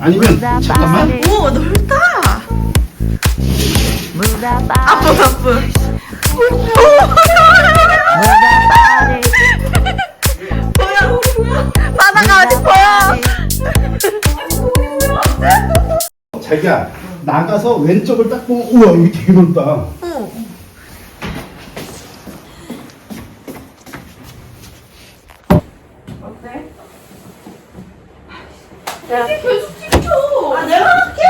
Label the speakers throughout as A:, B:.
A: 아니면 잠깐만.
B: 오 넓다. 아빠 아빠. 보여. 바다가 어디 보여?
A: 자기야 나가서 왼쪽을 딱 보면 우와 여기 되게 넓다.
B: 어. 어때? 계속 찍혀. 아, 내가 할게.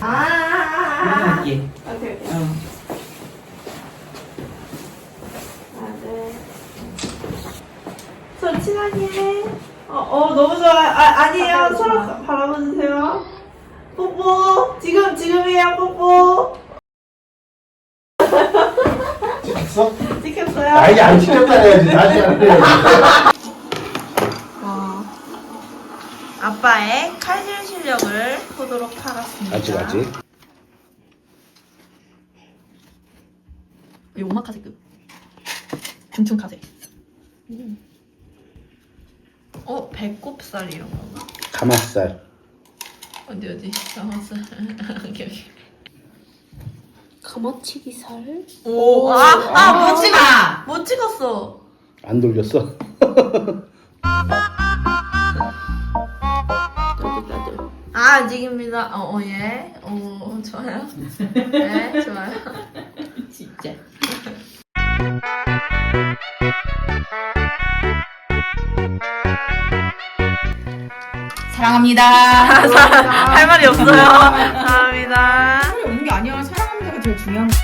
B: 아, 아, 아, 아.
C: 할게.
B: 오케이, 오케이.
C: 어.
B: 아, 네. 친하게 해. 어, 어, 너무 좋아. 아, 아니에요. 서로 바라보세요. 뽀뽀. 지금, 지금이에요, 뽀뽀.
A: 찍혔어?
B: 찍혔어요?
A: 아 이게 안 찍혔다 해야지 다시 안 해야지.
B: 어, 아빠의 칼질 실력을 보도록 하겠습니다.
A: 아직 아직.
B: 이 오마카세급. 둔충 카세. 어, 배꼽살 이런 건가?
A: 가마살.
B: 어디 어디? 가마살. 여기 여기.
D: 가마치기 살?
B: 오, 아, 아, 못 찍어. 못 찍었어.
A: 안 돌렸어?
B: 아, 아직입니다. 어, 어, 예. 어, 좋아요. 네, 좋아요.
C: 진짜. 사랑합니다.
B: 할 말이 없어요. 감사합니다.
C: 사랑이 없는 게 아니야. 사랑합니다가 제일 중요한 거.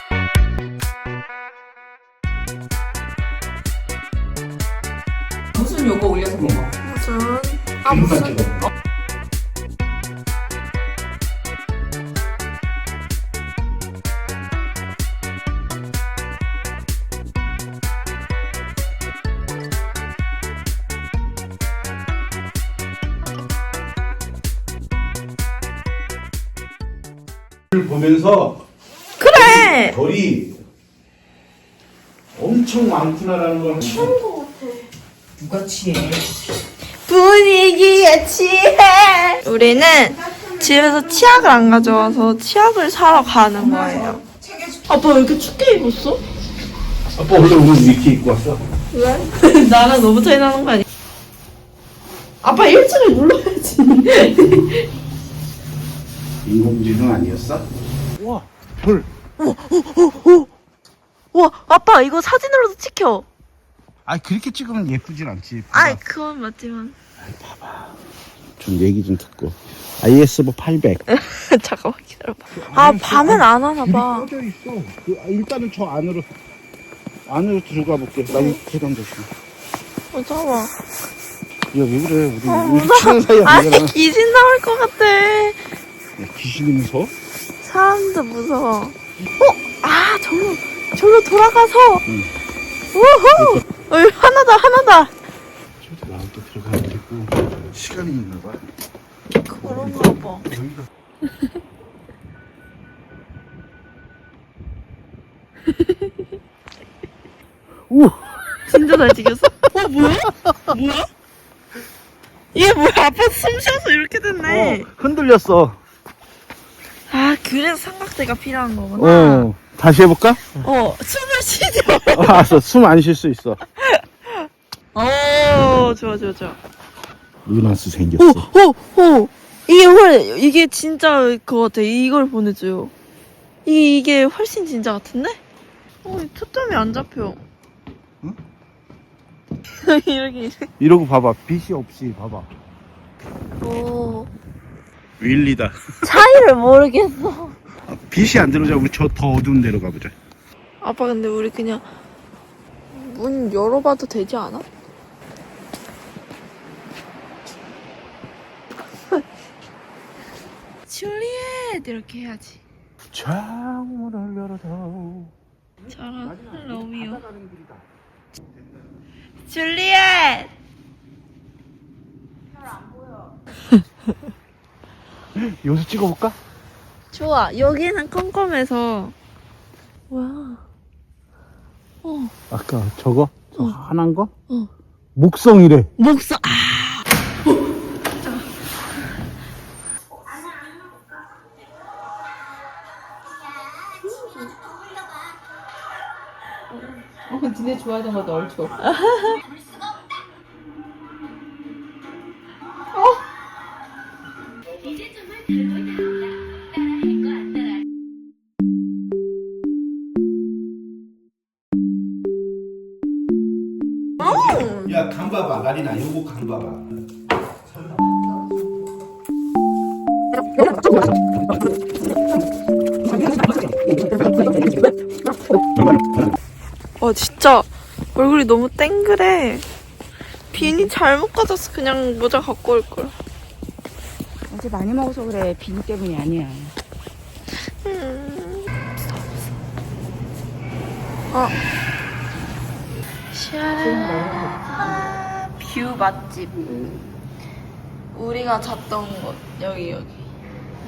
C: 무슨 요거 올려서 먹어?
B: 무슨? 아, 무슨?
A: 보면서
B: 그래!
A: 별이 엄청 많구나라는 걸
C: 누가 취해?
B: 분위기에 취해. 우리는 집에서 치약을 안 가져와서 치약을 사러 가는 거예요. 아빠 왜 이렇게 춥게 입었어?
A: 아빠 원래 오늘 이렇게 입고 왔어?
B: 왜? 나랑 너무 차이 나는 거 아니야? 아빠 일찍을 눌러야지.
A: 인공지능 아니었어? 와, 별.
B: 와, 아빠 이거 사진으로도 찍혀.
A: 아 그렇게 찍으면 예쁘진 않지.
B: 아이, 그건 맞지만.
A: 좀 얘기 좀 듣고. ISO 800.
B: 잠깐만 기다려봐. 아, 밤엔 안 하나 봐.
A: 꺼져 있어. 그, 아, 일단은 저 안으로 안으로 들어가 볼게. 나 이거 계단 조심.
B: 어, 잠깐만.
A: 야, 왜 그래? 우리,
B: 어,
A: 우리
B: 무서워.
A: 친한 사이
B: 아니,
A: 아니잖아.
B: 귀신 나올 것 같아.
A: 야, 귀신이 무서워?
B: 사람도 무서워. 어? 아, 절로, 절로 돌아가서.
A: 응.
B: 우후! 어, 하나다, 하나다.
A: 저도 나올 때 들어가야 되고 시간이 있나 봐.
B: 그런가 봐.
A: 여기가 우!
B: 진짜 잘 찍혔어. 어, 뭐야? 뭐야? 이게 뭐야? 아빠 숨 쉬어서 이렇게 됐네.
A: 어, 흔들렸어.
B: 아, 그래서 삼각대가 필요한 거구나.
A: 어. 다시 해볼까?
B: 어, 숨을 쉬죠.
A: 알았어. 숨 안 쉴 수 있어.
B: 어, 좋아, 좋아, 좋아.
A: 루나스
B: 오,
A: 생겼어.
B: 오, 오. 이게 훨, 이게 진짜 그거 같아. 이걸 보내줘요. 이게, 이게 훨씬 진짜 같은데? 어, 이 초점이 안 잡혀.
A: 응?
B: 이렇게.
A: 이러고 봐봐. 빛이 없이 봐봐.
B: 오.
A: 윌리다.
B: 차이를 모르겠어.
A: 빛이 안 들어오자 우리 저 더 어두운 데로 가보자.
B: 아빠, 근데 우리 그냥 문 열어봐도 되지 않아? 줄리엣! 이렇게 해야지.
A: 창문을 열어도
B: 저런 로미오. 줄리엣!
A: 여기서 찍어볼까?
B: 좋아. 여기는 컴컴해서. 뭐야? 어,
A: 아까 저거? 저
B: 어.
A: 하나인 거?
B: 어.
A: 목성이래.
B: 목사 아
C: 어, 니네 좋아하던 것도 얼추.
A: 야, 간 봐봐. 나리나, 요거 간 봐봐.
B: 어 진짜 얼굴이 너무 땡그래 비니 잘못 가졌어 그냥 모자 갖고 올걸
D: 어제 많이 먹어서 그래. 비누 때문이 아니야.
B: 음. 어. 시원해. 뷰 맛집. 우리가 잤던 곳 여기 여기.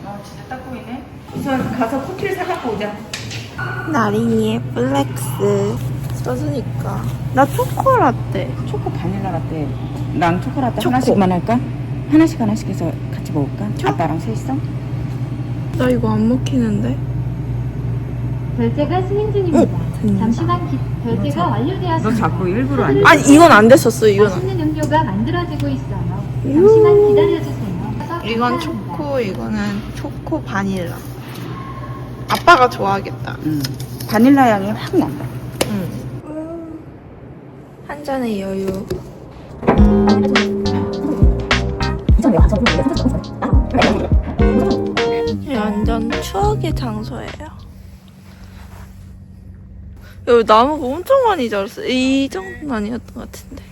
C: 아, 진짜 딱 보이네. 우선 가서 코트를 사갖고 오자.
B: 나린이의 플렉스 써주니까. 나 초코라떼.
D: 초코 바닐라 라떼. 랑 초코 라떼
B: 초코.
D: 하나씩만 할까? 하나씩 하나씩 해서 같이 먹을까?
B: 좋아.
D: 아빠랑 셋이서?
B: 나 이거 안 먹히는데.
E: 결제가 진행 중입니다.
B: 된다.
E: 잠시만 기, 결제가
D: 너
E: 완료되었습니다.
D: 자꾸 일부러 안
B: 아니 이건 안 됐었어 이건. 안.
E: 맛있는 음료가 만들어지고 있어요. 잠시만 기다려주세요.
B: 이건 초코 이거는 초코 바닐라. 아빠가 좋아하겠다.
D: 응. 바닐라 향이 확 난다.
B: 응. 한 잔의 여유. 여기 나무가 엄청 많이 자랐어. 이 정도는 아니었던 것 같은데.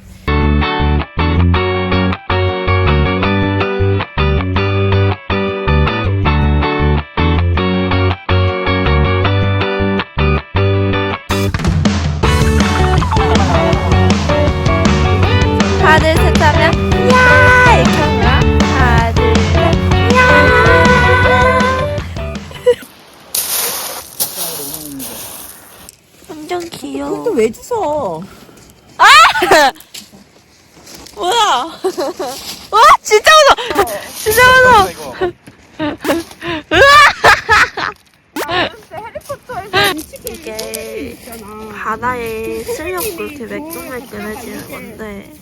B: 귀여워.
D: 왜 주워?
B: 뭐야? 와 진짜 무서워. 진짜 무서워. 이게 바다에 쓸려고 이렇게 매끈매끈 해지는 건데.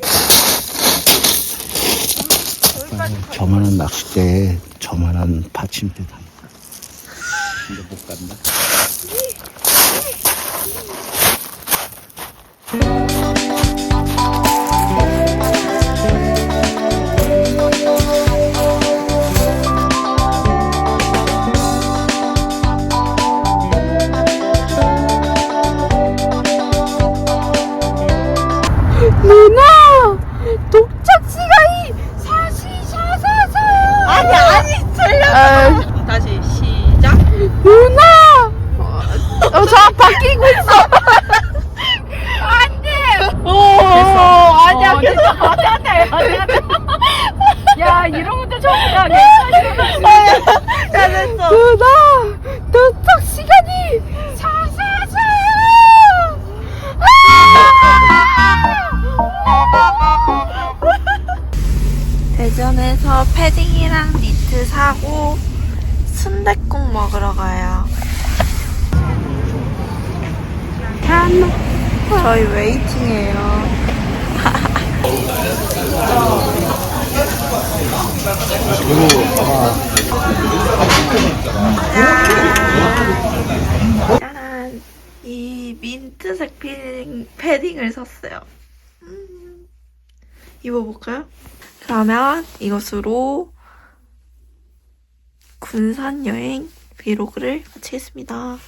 A: 저만한 낚싯대에 저만한 받침대 다. 있다. 근데 못 간다.
B: 누나!
C: 야, 이런 것도 처음이야.
B: 야, 됐어. 누나! 도착 시간이 사사사요! 대전에서 패딩이랑 니트 사고 순댓국 먹으러 가요. 저희 웨이팅해요. 짜란! 이 민트색 패딩, 패딩을 샀어요. 음, 입어볼까요? 그러면 이것으로 군산 여행 브이로그를 마치겠습니다.